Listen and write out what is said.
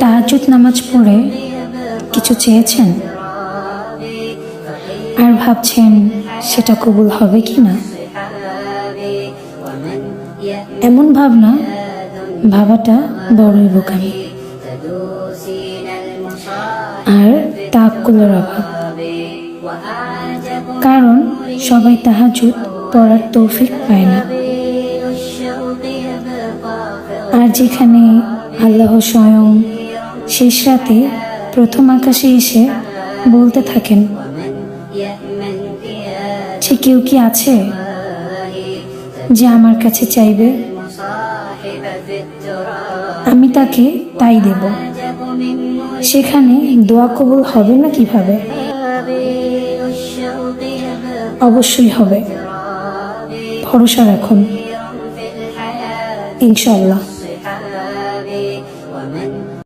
তাহাজুদ নামাজ পড়ে কিছু চেয়েছেন আর ভাবছেন, সেটা কবুল হবে কি না? এমন ভাবনা ভাবাটা বড়ই বোকামি। আর তাকুলের অভাব। কারণ সবাই তাহাজুদ পড়ার তৌফিক পায় না। আর যেখানে আল্লাহ স্বয়ং শেষ রাতে প্রথম আকাশে এসে বলতে থাকেন, সে কেউ কি আছে যে আমার কাছে চাইবে? আমি তাকে তাই দেব। সেখানে দোয়া কবুল হবে না কীভাবে? অবশ্যই হবে। ভরসা রাখুন। ইনশাল্লাহ ومن